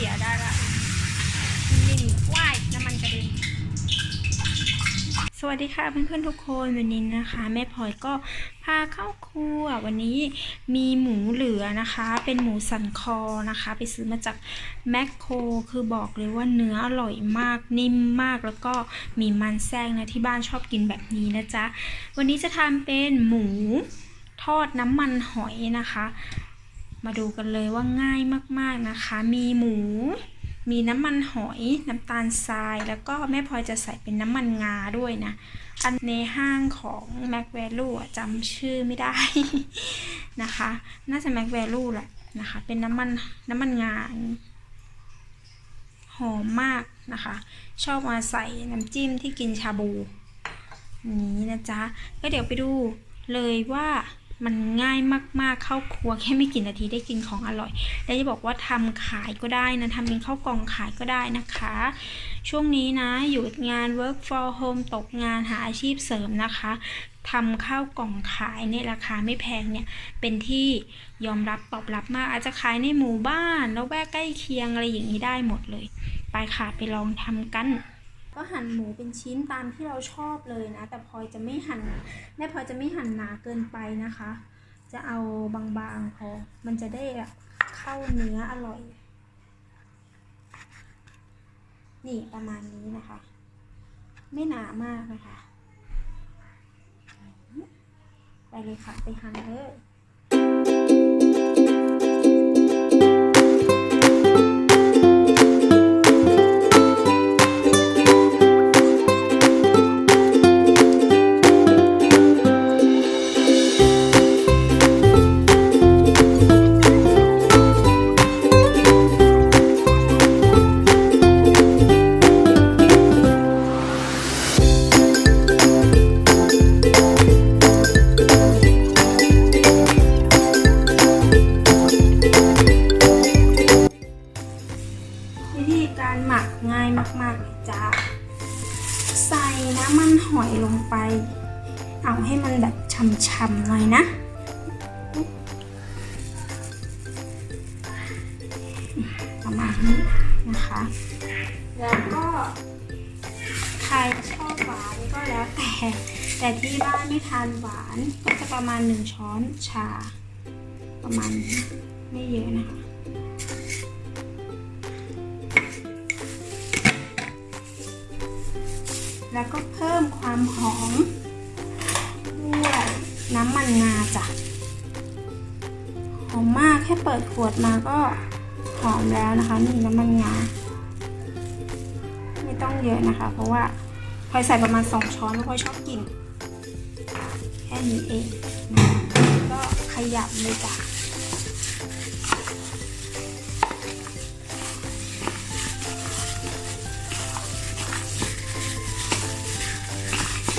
ขี่ยได้ละนิ่มว่ายน้ำมันกระเด็นสวัสดีค่ะเพื่อนๆทุกคนวันนี้นะคะ แม่พลอยก็พาเข้าครัววันนี้มีหมูเหลือนะคะ เป็นหมูสันคอนะคะ ไปซื้อมาจากแมคโครคือบอกเลยว่าเนื้ออร่อยมากนิ่มมากแล้วก็มีมันแทรกนะที่บ้านชอบกินแบบนี้นะจ๊ะวันนี้จะทำเป็นหมูทอดน้ำมันหอยนะคะ มาดูกันเลยว่าง่ายมากๆนะคะ มีหมู มีน้ำมันหอย น้ำตาลทราย แล้วก็แม่พลอยจะใส่เป็นน้ำมันงาด้วยนะ อันในห้างของ Mac Value จำชื่อไม่ได้ นะคะ น่าจะ Mac Value แหละนะคะ เป็นน้ำมันน้ำมันงาหอมมากนะคะ ชอบมาใส่น้ำจิ้มที่กินชาบูนี้นะจ๊ะ ก็เดี๋ยวไปดูเลยว่า มันง่ายมากๆเข้าครัวแค่ไม่กี่นาทีได้กินของอร่อย และจะบอกว่าทำขายก็ได้นะทำเป็นข้าวกล่องขายก็ได้นะคะ ช่วงนี้นะอยู่งาน work for home ตกงานหาอาชีพเสริมนะคะทำข้าวกล่องขายในราคาไม่แพงเนี่ย เป็นที่ยอมรับตอบรับมาก อาจจะขายในหมู่บ้านแล้วแวกใกล้เคียงอะไรอย่างนี้ได้หมดเลย ไปค่ะไปลองทำกัน ก็หั่นหมูเป็นชิ้นตามที่เราชอบเลยนะ แต่พลอยจะไม่หั่นแม่พลอยจะไม่หั่นหนาเกินไปนะคะ จะเอาบางๆพอมันจะได้เข้าเนื้ออร่อย นี่ประมาณนี้นะคะ ไม่หนามากนะคะไปเลยค่ะ ไปหั่นเลย น้ำมันหอยลงไป เอาให้มันแบบช่ำๆหน่อยนะ ประมาณนี้นะคะ แล้วก็ใครชอบหวานก็แล้วแต่ แต่ที่บ้านไม่ทานหวานก็จะประมาณหนึ่งช้อนชา ประมาณนี้ไม่เยอะนะคะ แล้วก็เพิ่มความหอมด้วยน้ำมันงาจ้ะหอมมากแค่เปิดขวดมาก็หอมแล้วนะคะนี่น้ำมันงาไม่ต้องเยอะนะคะ เพราะว่าพลอยใส่ประมาณสองช้อนเพราะพลอยชอบกิน แค่นี้เองนะก็ขยับเลยจ้ะ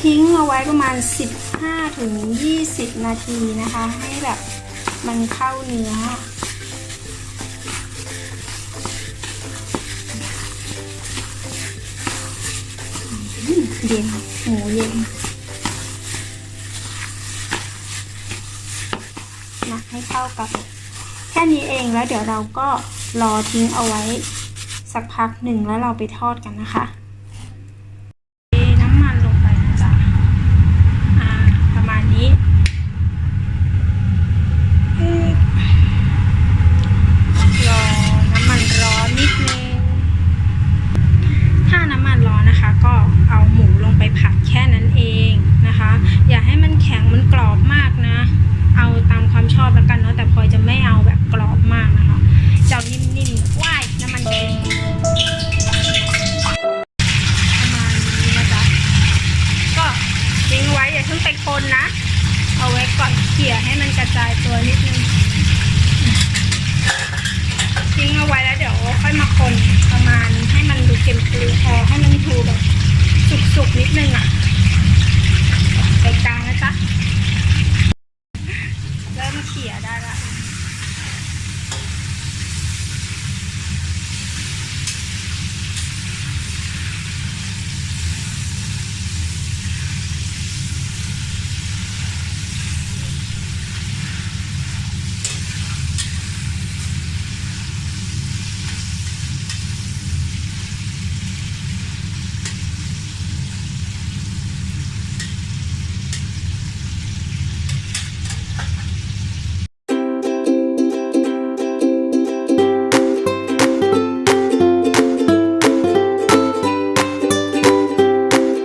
ทิ้งเอาไว้ประมาณ 15ถึง20 นาทีนะคะ ให้แบบมันเข้าเนื้อ เย็นหมูเย็นนะให้เข้ากันแค่นี้เองแล้วเดี๋ยวเราก็รอทิ้งเอาไว้สักพักหนึ่งแล้วเราไปทอดกันนะคะ เพิ่งไปคนนะ เอาไว้ก่อนเขี่ยให้มันกระจายตัวนิดนึงทิ้งเอาไว้แล้วเดี๋ยวค่อยมาคนประมาณให้มันดูเค็มๆพอให้มันดูแบบสุกๆนิดนึงอะไปกลางนะจ๊ะเริ่มเขี่ยได้ละ